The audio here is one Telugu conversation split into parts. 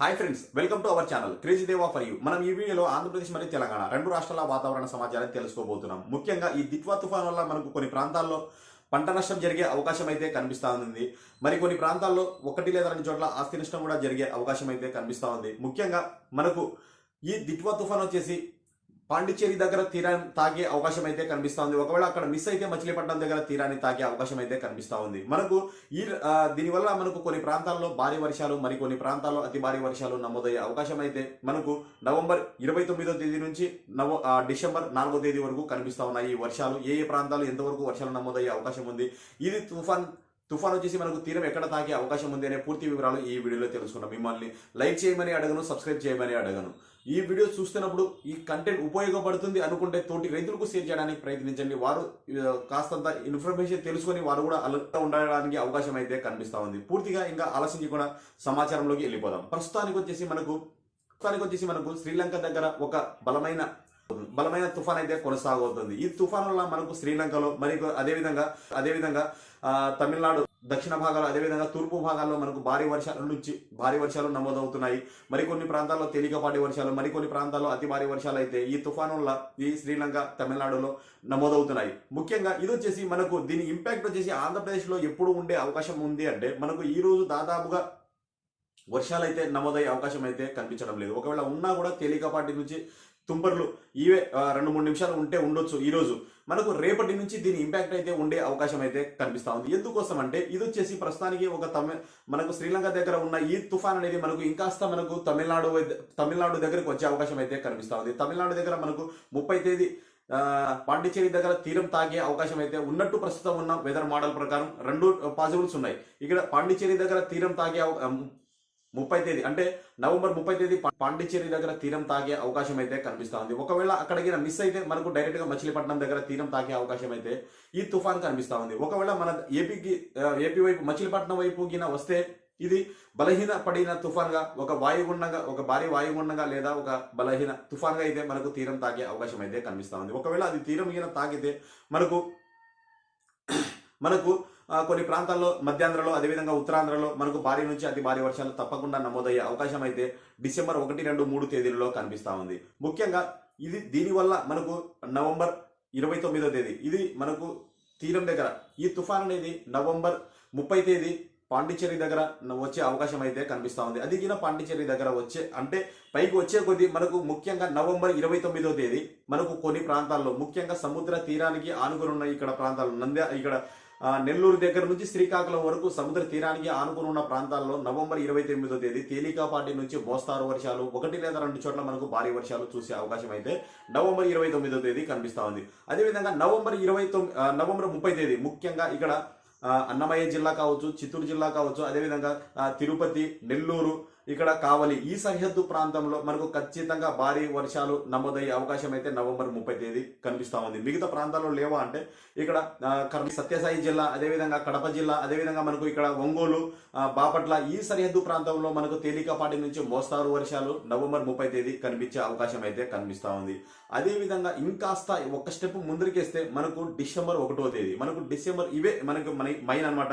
Hi friends welcome to our channel crazy Deva for you మనం ఈ వీడియోలో ఆంధ్రప్రదేశ్ మరియు తెలంగాణ రెండు రాష్ట్రాల వాతావరణ సమాచారాన్ని తెలుసుకోబోతున్నాం. ముఖ్యంగా ఈ దిత్వా తుఫాన్ వల్ల మనకు కొన్ని ప్రాంతాల్లో పంట నష్టం జరిగే అవకాశం అయితే కనిపిస్తూ ఉంది మరి కొన్ని ప్రాంతాల్లో ఒకటి లేదా రెండు చోట్ల ఆస్తి నష్టం కూడా జరిగే అవకాశం అయితే కనిపిస్తూ ఉంది ముఖ్యంగా మనకు ఈ దిత్వా తుఫాన్ వచ్చేసి పాండిచ్చేరి దగ్గర తీరాన్ని తాగే అవకాశం అయితే కనిపిస్తా ఉంది ఒకవేళ అక్కడ మిస్ అయితే మచిలీపట్నం దగ్గర తీరాన్ని తాకే అవకాశం అయితే కనిపిస్తా ఉంది. మనకు ఈ దీనివల్ల మనకు కొన్ని ప్రాంతాల్లో భారీ వర్షాలు మరి కొన్ని ప్రాంతాల్లో అతి భారీ వర్షాలు నమోదయ్యే అవకాశం అయితే మనకు నవంబర్ ఇరవై తొమ్మిదో తేదీ నుంచి నవ డిసెంబర్ నాలుగో తేదీ వరకు కనిపిస్తా ఉన్నాయి ఈ వర్షాలు. ఏ ఏ ప్రాంతాలు ఎంతవరకు వర్షాలు నమోదయ్యే అవకాశం ఉంది? ఇది తుఫాన్ తుఫాన్ వచ్చేసి మనకు తీరం ఎక్కడ తాకే అవకాశం ఉంది అనే పూర్తి వివరాలు ఈ వీడియోలో తెలుసుకున్నాం మిమ్మల్ని లైక్ చేయమని అడగను సబ్స్క్రైబ్ చేయమని అడగను. ఈ వీడియో చూస్తున్నప్పుడు ఈ కంటెంట్ ఉపయోగపడుతుంది అనుకుంటే తోటి రైతులకు షేర్ చేయడానికి ప్రయత్నించండి. వారు కాస్తంత ఇన్ఫర్మేషన్ తెలుసుకొని వారు కూడా అలర్ట్ ఉండడానికి అవకాశం అయితే కనిపిస్తూ ఉంది. పూర్తిగా ఇంకా ఆలోచించకుండా సమాచారంలోకి వెళ్ళిపోదాం. ప్రస్తుతానికి వచ్చేసి మనకు ప్రస్తుతానికి వచ్చేసి మనకు శ్రీలంక దగ్గర ఒక బలమైన బలమైన తుఫాన్ అయితే కొనసాగుతుంది. ఈ తుఫాన్ వల్ల మనకు శ్రీలంకలో మరి అదేవిధంగా అదేవిధంగా తమిళనాడు దక్షిణ భాగాలు అదేవిధంగా తూర్పు భాగాల్లో మనకు భారీ వర్షాల నుంచి భారీ వర్షాలు నమోదవుతున్నాయి. మరికొన్ని ప్రాంతాల్లో తేలికపాటి వర్షాలు మరికొన్ని ప్రాంతాల్లో అతి భారీ వర్షాలు అయితే ఈ తుఫాను ఈ శ్రీలంక తమిళనాడులో నమోదవుతున్నాయి. ముఖ్యంగా ఇది వచ్చేసి మనకు దీని ఇంపాక్ట్ వచ్చేసి ఆంధ్రప్రదేశ్లో ఎప్పుడు ఉండే అవకాశం ఉంది అంటే మనకు ఈ రోజు దాదాపుగా వర్షాలు అయితే నమోదయ్యే అవకాశం అయితే కనిపించడం లేదు. ఒకవేళ ఉన్నా కూడా తేలికపాటి నుంచి తుంపర్లు ఇవే రెండు మూడు నిమిషాలు ఉంటే ఉండొచ్చు ఈరోజు. మనకు రేపటి నుంచి దీని ఇంపాక్ట్ అయితే ఉండే అవకాశం అయితే కనిపిస్తా ఉంది. ఎందుకోసం అంటే ఇది వచ్చేసి ప్రస్తుతానికి ఒక తమిళ మనకు శ్రీలంక దగ్గర ఉన్న ఈ తుఫాన్ అనేది మనకు ఇంకాస్త మనకు తమిళనాడు తమిళనాడు దగ్గరకు వచ్చే అవకాశం అయితే కనిపిస్తా ఉంది. తమిళనాడు దగ్గర మనకు ముప్పై తేదీ పాండిచ్చేరి దగ్గర తీరం తాగే అవకాశం అయితే ఉన్నట్టు ప్రస్తుతం ఉన్న వెదర్ మోడల్ ప్రకారం రెండు పాసిబుల్స్ ఉన్నాయి. ఇక్కడ పాండిచ్చేరి దగ్గర తీరం తాగే ముప్పై తేదీ అంటే నవంబర్ ముప్పై తేదీ పాండిచ్చేరి దగ్గర తీరం తాగే అవకాశం అయితే కనిపిస్తా ఉంది ఒకవేళ అక్కడికి మిస్ అయితే మనకు డైరెక్ట్గా మచిలీపట్నం దగ్గర తీరం తాగే అవకాశం అయితే ఈ తుఫాన్ కనిపిస్తా ఉంది ఒకవేళ మన ఏపీకి ఏపీ వైపు మచిలీపట్నం వైపు గిన వస్తే ఇది బలహీన పడిన తుఫాన్గా ఒక వాయుగుండంగా ఒక భారీ వాయుగుండంగా లేదా ఒక బలహీన తుఫాన్గా అయితే మనకు తీరం తాగే అవకాశం అయితే కనిపిస్తా ఉంది ఒకవేళ అది తీరం గిన తాకితే మనకు మనకు కొన్ని ప్రాంతాల్లో మధ్యాంధ్రలో అదేవిధంగా ఉత్తరాంధ్రలో మనకు భారీ నుంచి అతి భారీ వర్షాలు తప్పకుండా నమోదయ్యే అవకాశం అయితే డిసెంబర్ ఒకటి రెండు మూడు తేదీలలో కనిపిస్తూ ఉంది. ముఖ్యంగా ఇది దీనివల్ల మనకు నవంబర్ ఇరవై తొమ్మిదో తేదీ ఇది మనకు తీరం దగ్గర ఈ తుఫాన్ అనేది నవంబర్ ముప్పై తేదీ పాండిచ్చేరి దగ్గర వచ్చే అవకాశం అయితే కనిపిస్తూ ఉంది. అది కూడా పాండిచ్చేరి దగ్గర వచ్చే అంటే పైకి వచ్చే కొద్దీ మనకు ముఖ్యంగా నవంబర్ ఇరవై తొమ్మిదో తేదీ మనకు కొన్ని ప్రాంతాల్లో ముఖ్యంగా సముద్ర తీరానికి ఆనుకుని ఉన్న ఇక్కడ ప్రాంతాలు నంద్య ఇక్కడ నెల్లూరు దగ్గర నుంచి శ్రీకాకుళం వరకు సముద్ర తీరానికి ఆనుకుని ఉన్న ప్రాంతాల్లో నవంబర్ ఇరవై తొమ్మిదో తేదీ తేలికాపాటి నుంచి మోస్తారు వర్షాలు. ఒకటి లేదా రెండు చోట్ల మనకు భారీ వర్షాలు చూసే అవకాశం అయితే నవంబర్ ఇరవై తొమ్మిదో తేదీ కనిపిస్తా ఉంది. అదేవిధంగా నవంబర్ ఇరవై తొమ్మిది నవంబర్ ముప్పై తేదీ ముఖ్యంగా ఇక్కడ అన్నమయ్య జిల్లా కావచ్చు చిత్తూరు జిల్లా కావచ్చు అదేవిధంగా తిరుపతి నెల్లూరు ఇక్కడ కావలి ఈ సరిహద్దు ప్రాంతంలో మనకు ఖచ్చితంగా భారీ వర్షాలు నమోదయ్యే అవకాశం అయితే నవంబర్ ముప్పై తేదీ కనిపిస్తూ ఉంది. మిగతా ప్రాంతాల్లో లేవా అంటే ఇక్కడ ఆ, కర్నూలు సత్యసాయి జిల్లా అదేవిధంగా కడప జిల్లా అదేవిధంగా మనకు ఇక్కడ ఒంగోలు బాపట్ల ఈ సరిహద్దు ప్రాంతంలో మనకు తేలికపాటి నుంచి మోస్తారు వర్షాలు నవంబర్ ముప్పై తేదీ కనిపించే అవకాశం అయితే కనిపిస్తూ ఉంది. అదేవిధంగా ఇంకాస్త ఒక స్టెప్ ముందరికేస్తే మనకు డిసెంబర్ ఒకటో తేదీ మనకు డిసెంబర్ ఇవే మనకు మన మైన్ అన్నమాట.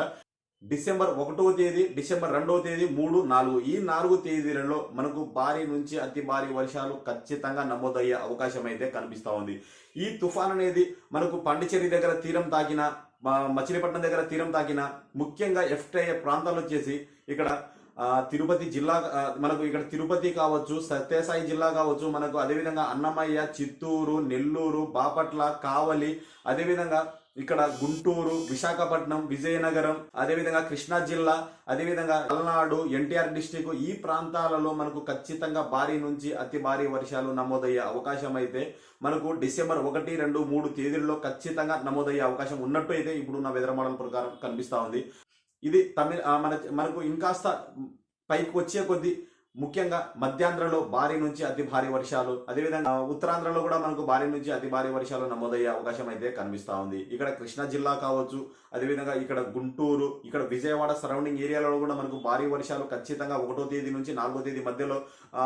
డిసెంబర్ ఒకటో తేదీ డిసెంబర్ రెండవ తేదీ మూడు నాలుగు. ఈ నాలుగు తేదీలలో మనకు భారీ నుంచి అతి భారీ వర్షాలు ఖచ్చితంగా నమోదయ్యే అవకాశం అయితే కనిపిస్తూ ఉంది. ఈ తుఫాన్ అనేది మనకు పండిచేరి దగ్గర తీరం తాకిన మచిలీపట్నం దగ్గర తీరం తాకిన ముఖ్యంగా ఎఫ్ట్ అయ్యే ప్రాంతాలు వచ్చేసి ఇక్కడ తిరుపతి జిల్లా మనకు ఇక్కడ తిరుపతి కావచ్చు సత్యసాయి జిల్లా కావచ్చు మనకు అదేవిధంగా అన్నమయ్య చిత్తూరు నెల్లూరు బాపట్ల కావలి అదేవిధంగా ఇక్కడ గుంటూరు విశాఖపట్నం విజయనగరం అదేవిధంగా కృష్ణా జిల్లా అదేవిధంగా పల్నాడు ఎన్టీఆర్ డిస్టిక్ ఈ ప్రాంతాలలో మనకు ఖచ్చితంగా భారీ నుంచి అతి భారీ వర్షాలు నమోదయ్యే అవకాశం అయితే మనకు డిసెంబర్ ఒకటి రెండు మూడు తేదీల్లో ఖచ్చితంగా నమోదయ్యే అవకాశం ఉన్నట్టు అయితే ఇప్పుడున్న వెదర్ మోడల్ ప్రకారం కనిపిస్తా ఉంది. ఇది తమిళ మన మనకు ఇంకాస్త పైకి వచ్చే కొద్దీ ముఖ్యంగా మధ్యాంధ్రలో భారీ నుంచి అతి భారీ వర్షాలు అదేవిధంగా ఉత్తరాంధ్రలో కూడా మనకు భారీ నుంచి అతి భారీ వర్షాలు నమోదయ్యే అవకాశం అయితే కనిపిస్తూ ఉంది. ఇక్కడ కృష్ణా జిల్లా కావచ్చు అదేవిధంగా ఇక్కడ గుంటూరు ఇక్కడ విజయవాడ సరౌండింగ్ ఏరియాలో కూడా మనకు భారీ వర్షాలు ఖచ్చితంగా ఒకటో తేదీ నుంచి నాలుగో తేదీ మధ్యలో ఆ,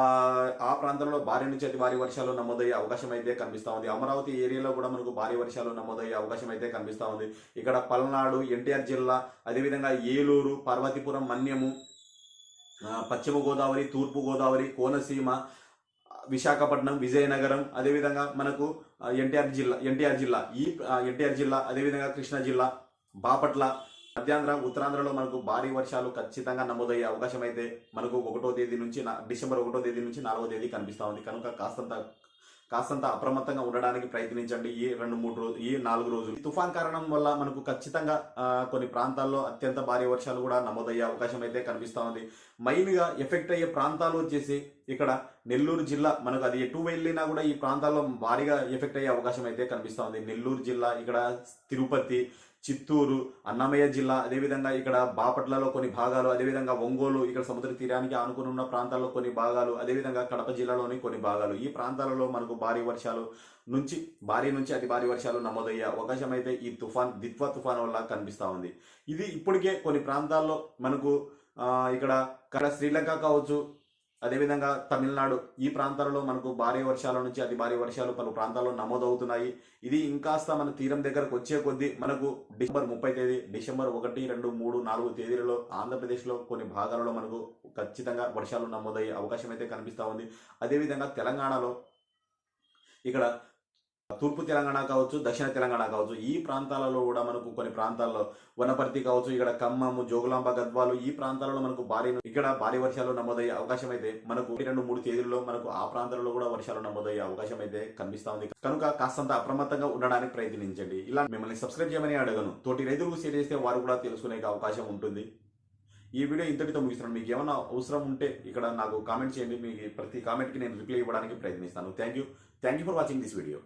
ప్రాంతంలో భారీ నుంచి అతి భారీ వర్షాలు నమోదయ్యే అవకాశం అయితే కనిపిస్తూ ఉంది. అమరావతి ఏరియాలో కూడా మనకు భారీ వర్షాలు నమోదయ్యే అవకాశం అయితే కనిపిస్తా ఉంది. ఇక్కడ పల్నాడు ఎన్టీఆర్ జిల్లా అదేవిధంగా ఏలూరు పార్వతీపురం మన్యము పశ్చిమ గోదావరి తూర్పు గోదావరి కోనసీమ విశాఖపట్నం విజయనగరం అదేవిధంగా మనకు ఎన్టీఆర్ జిల్లా ఎన్టీఆర్ జిల్లా ఈ ఎన్టీఆర్ జిల్లా అదేవిధంగా కృష్ణా జిల్లా బాపట్ల మధ్యాంధ్ర ఉత్తరాంధ్రలో మనకు భారీ వర్షాలు ఖచ్చితంగా నమోదయ్యే అవకాశం అయితే మనకు ఒకటో తేదీ నుంచి నా- డిసెంబర్ ఒకటో తేదీ నుంచి నాలుగో తేదీ కనిపిస్తూ ఉంది. కనుక కాస్తంత కాస్తంత అప్రమత్తంగా ఉండడానికి ప్రయత్నించండి. ఈ రెండు మూడు రోజు ఈ నాలుగు రోజులు. తుఫాన్ కారణం వల్ల మనకు ఖచ్చితంగా కొన్ని ప్రాంతాల్లో అత్యంత భారీ వర్షాలు కూడా నమోదయ్యే అవకాశం అయితే కనిపిస్తూ ఉంది. మెయిన్గా ఎఫెక్ట్ అయ్యే ప్రాంతాలు వచ్చేసి ఇక్కడ నెల్లూరు జిల్లా మనకు అది ఎటు వెళ్ళినా కూడా ఈ ప్రాంతాల్లో భారీగా ఎఫెక్ట్ అయ్యే అవకాశం అయితే కనిపిస్తూ ఉంది. నెల్లూరు జిల్లా ఇక్కడ తిరుపతి చిత్తూరు అన్నమయ్య జిల్లా అదేవిధంగా ఇక్కడ బాపట్లలో కొన్ని భాగాలు అదేవిధంగా ఒంగోలు ఇక్కడ సముద్ర తీరానికి ఆనుకుని ఉన్న ప్రాంతాల్లో కొన్ని భాగాలు అదేవిధంగా కడప జిల్లాలోని కొన్ని భాగాలు. ఈ ప్రాంతాలలో మనకు భారీ వర్షాలు నుంచి భారీ నుంచి అతి భారీ వర్షాలు నమోదయ్యే అవకాశం అయితే ఈ తుఫాన్ ద్విత్వ తుఫాన్ వల్ల కనిపిస్తూ ఉంది. ఇది ఇప్పటికే కొన్ని ప్రాంతాల్లో మనకు ఇక్కడ ఇక్కడ శ్రీలంక కావచ్చు అదేవిధంగా తమిళనాడు ఈ ప్రాంతాలలో మనకు భారీ వర్షాల నుంచి అతి భారీ వర్షాలు పలు ప్రాంతాల్లో నమోదవుతున్నాయి. ఇది ఇంకాస్త మన తీరం దగ్గరకు వచ్చే కొద్దీ మనకు డిసెంబర్ ముప్పై తేదీ డిసెంబర్ ఒకటి రెండు మూడు నాలుగు తేదీలలో ఆంధ్రప్రదేశ్లో కొన్ని భాగాలలో మనకు ఖచ్చితంగా వర్షాలు నమోదయ్యే అవకాశం అయితే కనిపిస్తూ ఉంది. అదేవిధంగా తెలంగాణలో ఇక్కడ తూర్పు తెలంగాణ కావచ్చు దక్షిణ తెలంగాణ కావచ్చు ఈ ప్రాంతాలలో కూడా మనకు కొన్ని ప్రాంతాల్లో వనపర్తి కావచ్చు ఇక్కడ ఖమ్మము జోగులాంబ గద్వాలు ఈ ప్రాంతాలలో మనకు భారీ ఇక్కడ భారీ వర్షాలు నమోదయ్యే అవకాశం అయితే మనకు రెండు మూడు తేదీల్లో మనకు ఆ ప్రాంతాలలో కూడా వర్షాలు నమోదయ్యే అవకాశం అయితే కనిపిస్తా ఉంది కనుక కాస్తంత అప్రమత్తంగా ఉండడానికి ప్రయత్నించండి. ఇలా మిమ్మల్ని సబ్స్క్రైబ్ చేయమని అడగను. తోటి రైతులకు షేర్ చేస్తే వారు కూడా తెలుసుకునే అవకాశం ఉంటుంది. ఈ వీడియో ఇంతటితో ముగిస్తున్నాను. మీకు ఏమైనా అవసరం ఉంటే ఇక్కడ నాకు కామెంట్ చేయండి. మీ ప్రతి కామెంట్కి నేను రిప్లై ఇవ్వడానికి ప్రయత్నిస్తాను. Thank you. Thank you for watching this video.